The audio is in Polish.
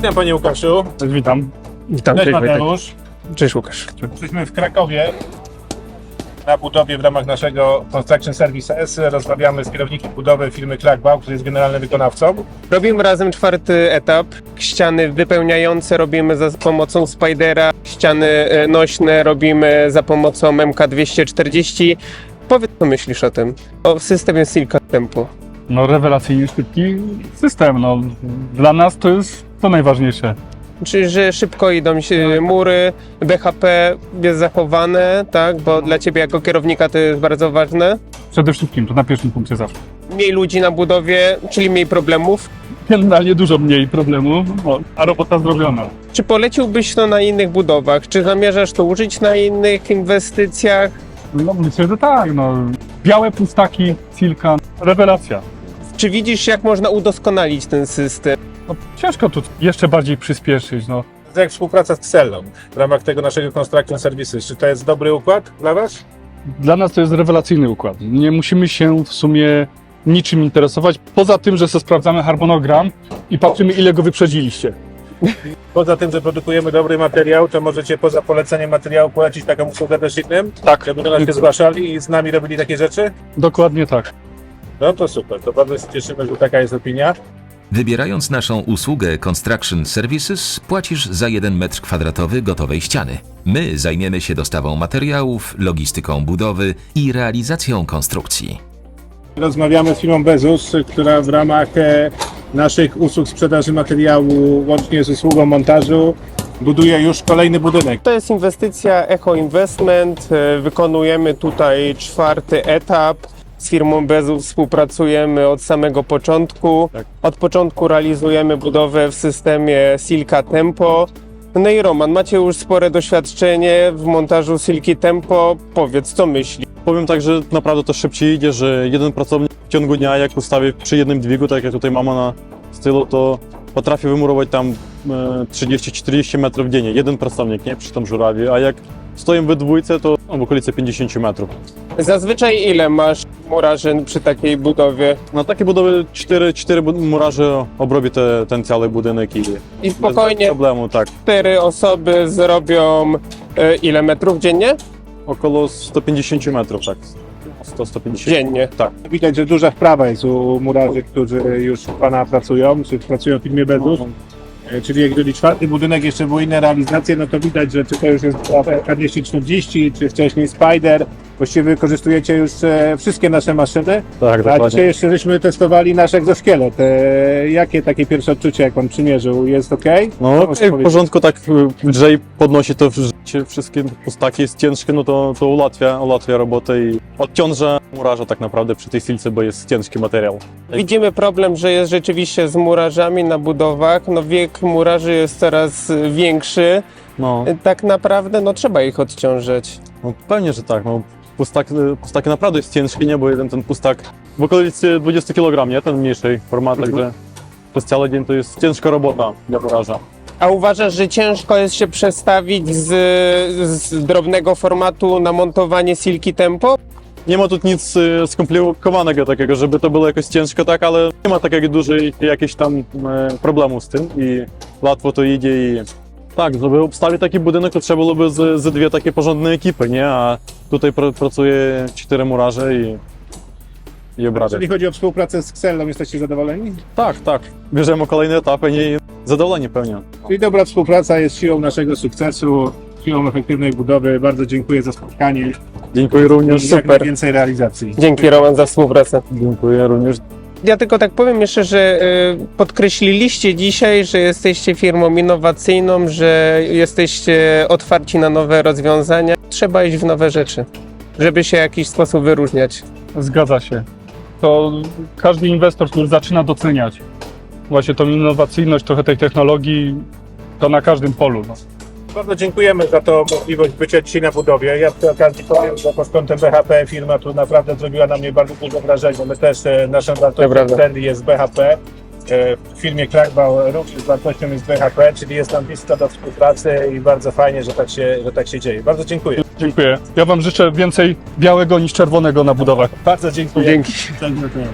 Witam panie Łukaszu. Witam. Witam, Cześć. Mateusz. Cześć Łukasz. Jesteśmy w Krakowie na budowie w ramach naszego Construction Service S. Rozmawiamy z kierownikiem budowy firmy Krakbau, który jest generalnym wykonawcą. Robimy razem czwarty etap. Ściany wypełniające robimy za pomocą Spidera. Ściany e, nośne robimy za pomocą MK240. Powiedz, co myślisz o tym? O systemie Silka Tempo. No rewelacyjnie szybki system. No, dla nas to jest to najważniejsze. Czyli, że szybko idą się mury, BHP jest zachowane, tak? Bo dla ciebie jako kierownika to jest bardzo ważne. Przede wszystkim to na pierwszym punkcie zawsze. Mniej ludzi na budowie, czyli mniej problemów. Generalnie dużo mniej problemów, a robota zrobiona. Czy poleciłbyś to na innych budowach? Czy zamierzasz to użyć na innych inwestycjach? No myślę, że tak. No. Białe pustaki, Silka, rewelacja. Czy widzisz, jak można udoskonalić ten system? No, ciężko tu jeszcze bardziej przyspieszyć. No. To jak współpraca z Xellą w ramach tego naszego Construction Services. Czy to jest dobry układ dla was? Dla nas to jest rewelacyjny układ. Nie musimy się w sumie niczym interesować, poza tym, że sobie sprawdzamy harmonogram i patrzymy, ile go wyprzedziliście. Poza tym, że produkujemy dobry materiał, to możecie poza poleceniem materiału polecić taką usługę też innym, Tak, żeby do nas się zgłaszali i z nami robili takie rzeczy? dokładnie tak. No to super, to bardzo się cieszymy, że taka jest opinia. Wybierając naszą usługę Construction Services, płacisz za 1 metr kwadratowy gotowej ściany. My zajmiemy się dostawą materiałów, logistyką budowy i realizacją konstrukcji. Rozmawiamy z firmą Bezus, która w ramach e, naszych usług sprzedaży materiału, łącznie z usługą montażu, buduje już kolejny budynek. To jest inwestycja Echo Investment. E, Wykonujemy tutaj czwarty etap. Z firmą Bezu współpracujemy od samego początku. Od początku realizujemy budowę w systemie Silka Tempo. No i Roman, macie już spore doświadczenie w montażu Silki Tempo. Powiedz, co myślisz? Powiem tak, że naprawdę to szybciej idzie, że jeden pracownik w ciągu dnia, jak ustawi przy jednym dźwigu, tak jak tutaj mama na stylu, to potrafi wymurować tam e, 30-40 metrów dziennie. Jeden pracownik, nie? Przy tym żurawie, a jak stoją we dwójce, to no, w okolicy 50 metrów. Zazwyczaj ile masz murarzy przy takiej budowie? Na takie budowy 4, 4 murarzy obrobi te, ten cały budynek i I bez spokojnie problemu, tak. cztery osoby zrobią e, ile metrów dziennie? Około 150 metrów, tak. 100-150. Dziennie. Tak. Widać, że duża wprawa jest u murarzy, którzy już u Pana pracują, czy pracują w firmie Bezus. E, Czyli jeżeli czwarty budynek jeszcze były inne realizacje, no to widać, że czy to już jest K240, czy wcześniej Spider, właściwie wykorzystujecie już e, wszystkie nasze maszyny. Tak, A dokładnie. dzisiaj jeszcze żeśmy testowali nasz egzoszkielet. E, Jakie takie pierwsze odczucie, jak Pan przymierzył? Jest ok? No, okej, możesz w powiedzieć? porządku, tak y, Jay podnosi to w życie, wszystkie pustaki jest ciężkie, no to, to ułatwia, ułatwia robotę i odciąża murarza tak naprawdę przy tej silce, bo jest ciężki materiał. Widzimy problem, że jest rzeczywiście z murarzami na budowach. No wiek murarzy jest coraz większy. No, Tak naprawdę no trzeba ich odciążać. no pewnie, że tak, no pustak, pustaki naprawdę jest ciężki, nie, bo jeden ten pustak w okolicy 20 kg, nie, ten mniejszej format, także przez cały dzień to jest ciężka robota dla murarza. A uważasz, że ciężko jest się przestawić z, z drobnego formatu na montowanie silki tempo? Nie ma tu nic y, skomplikowanego takiego, żeby to było jakoś ciężko, tak, ale nie ma takiego dużej tam e, problemu z tym i łatwo to idzie i tak, żeby obstawić taki budynek, to trzeba byłoby z, z dwie takie porządne ekipy, nie, a tutaj pr pracuje cztery murarze i, i obrazy. Jeżeli chodzi o współpracę z Xellą, jesteście zadowoleni? Tak, tak, bierzemy kolejny etap i zadowoleni pewnie. Czyli dobra współpraca jest siłą naszego sukcesu, siłą efektywnej budowy. Bardzo dziękuję za spotkanie. Dziękuję również. Jak Super. najwięcej realizacji. Dzięki Roman za współpracę. Dziękuję również. Ja tylko tak powiem jeszcze, że y, podkreśliliście dzisiaj, że jesteście firmą innowacyjną, że jesteście otwarci na nowe rozwiązania. Trzeba iść w nowe rzeczy, żeby się w jakiś sposób wyróżniać. Zgadza się. To każdy inwestor, który zaczyna doceniać właśnie tą innowacyjność, trochę tej technologii, to na każdym polu. No. Bardzo dziękujemy za tą możliwość bycia dzisiaj na budowie. Ja przy okazji powiem, że pod kątem BHP firma tu naprawdę zrobiła na mnie bardzo duże wrażenie. My też e, naszą wartością trendy jest BHP. E, W firmie Krakbau również wartością jest BHP, czyli jest nam blisko do współpracy i bardzo fajnie, że tak się, że tak się dzieje. Bardzo dziękuję. Dziękuję. Ja Wam życzę więcej białego niż czerwonego na budowach. Bardzo dziękuję. Dzięki. Dziękuję.